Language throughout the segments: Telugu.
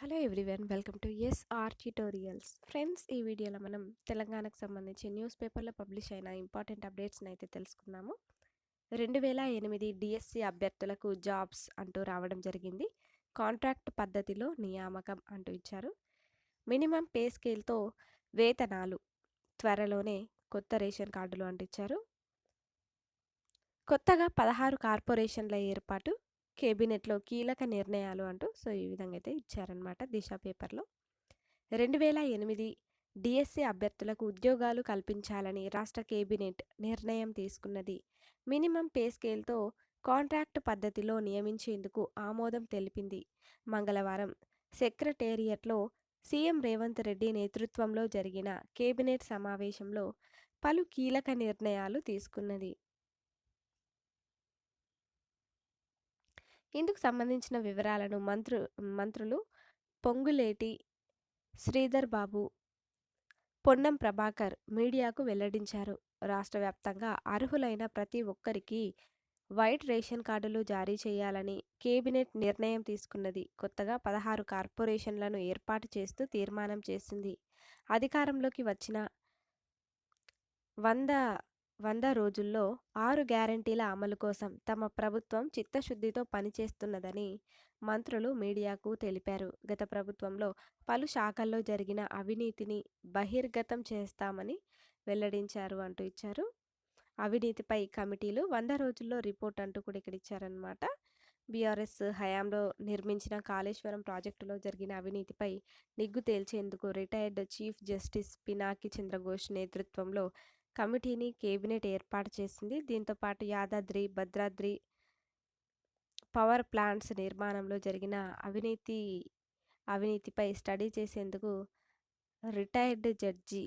Hello everyone welcome to SR tutorials. Friends ఈ వీడియోలో మనం తెలంగాణకు సంబంధించి న్యూస్ పేపర్లో పబ్లిష్ అయిన ఇంపార్టెంట్ అప్డేట్స్ని అయితే తెలుసుకుందాము. రెండు వేల ఎనిమిది డిఎస్సి అభ్యర్థులకు జాబ్స్ అంటూ రావడం జరిగింది. కాంట్రాక్ట్ పద్ధతిలో నియామకం అంటూ ఇచ్చారు. మినిమం పే స్కేల్తో వేతనాలు త్వరలోనే కొత్త రేషన్ కార్డులు అంటిచ్చారు. కొత్తగా పదహారు కార్పొరేషన్ల ఏర్పాటు కేబినెట్లో కీలక నిర్ణయాలు అంటూ సో ఈ విధంగా అయితే ఇచ్చారనమాట దిశ పేపర్లో. రెండు వేల ఎనిమిది డిఎస్సి అభ్యర్థులకు ఉద్యోగాలు కల్పించాలని రాష్ట్ర కేబినెట్ నిర్ణయం తీసుకున్నది. మినిమం పే స్కేల్తో కాంట్రాక్ట్ పద్ధతిలో నియమించేందుకు ఆమోదం తెలిపింది. మంగళవారం సెక్రటేరియట్లో సీఎం రేవంత్ రెడ్డి నేతృత్వంలో జరిగిన కేబినెట్ సమావేశంలో పలు కీలక నిర్ణయాలు తీసుకున్నది. ఇందుకు సంబంధించిన వివరాలను మంత్రు మంత్రులు పొంగులేటి శ్రీధర్ బాబు పొన్నం ప్రభాకర్ మీడియాకు వెల్లడించారు. రాష్ట్ర వ్యాప్తంగా అర్హులైన ప్రతి ఒక్కరికి వైట్ రేషన్ కార్డులు జారీ చేయాలని కేబినెట్ నిర్ణయం తీసుకున్నది. కొత్తగా పదహారు కార్పొరేషన్లను ఏర్పాటు చేస్తూ తీర్మానం చేసింది. అధికారంలోకి వచ్చిన వంద వంద రోజుల్లో ఆరు గ్యారంటీల అమలు కోసం తమ ప్రభుత్వం చిత్తశుద్ధితో పనిచేస్తున్నదని మంత్రులు మీడియాకు తెలిపారు. గత ప్రభుత్వంలో పలు శాఖల్లో జరిగిన అవినీతిని బహిర్గతం చేస్తామని వెల్లడించారు అంటూ ఇచ్చారు. అవినీతిపై కమిటీలు వంద రోజుల్లో రిపోర్ట్ అంటూ కూడా ఇక్కడ ఇచ్చారనమాట బీఆర్ఎస్ హయాంలో నిర్మించిన కాళేశ్వరం ప్రాజెక్టులో జరిగిన అవినీతిపై నిగ్గు తేల్చేందుకు retired chief justice Pinaki Chandra Ghose నేతృత్వంలో కమిటీని కేబినెట్ ఏర్పాటు చేసింది. దీంతోపాటు యాదాద్రి భద్రాద్రి పవర్ ప్లాంట్స్ నిర్మాణంలో జరిగిన అవినీతి అవినీతిపై స్టడీ చేసేందుకు రిటైర్డ్ జడ్జి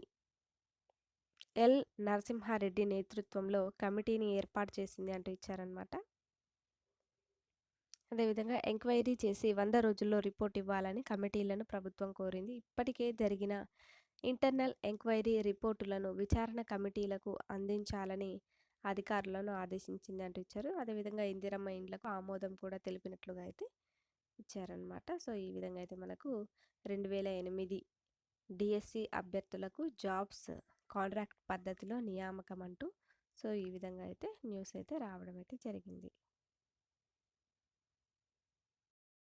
ఎల్. నరసింహారెడ్డి నేతృత్వంలో కమిటీని ఏర్పాటు చేసింది అంటూ ఇచ్చారనమాట అదేవిధంగా ఎంక్వైరీ చేసి వంద రోజుల్లో రిపోర్ట్ ఇవ్వాలని కమిటీలను ప్రభుత్వం కోరింది. ఇప్పటికే జరిగిన ఇంటర్నల్ ఎంక్వైరీ రిపోర్టులను విచారణ కమిటీలకు అందించాలని అధికారులను ఆదేశించింది అంటూ ఇచ్చారు అదేవిధంగా ఇందిరమ్మ ఇండ్లకు ఆమోదం కూడా తెలిపినట్లుగా అయితే ఇచ్చారనమాట సో ఈ విధంగా అయితే మనకు రెండు వేల ఎనిమిది డిఎస్సి అభ్యర్థులకు జాబ్స్ కాంట్రాక్ట్ పద్ధతిలో నియామకం అంటూ సో ఈ విధంగా అయితే న్యూస్ అయితే రావడం అయితే జరిగింది.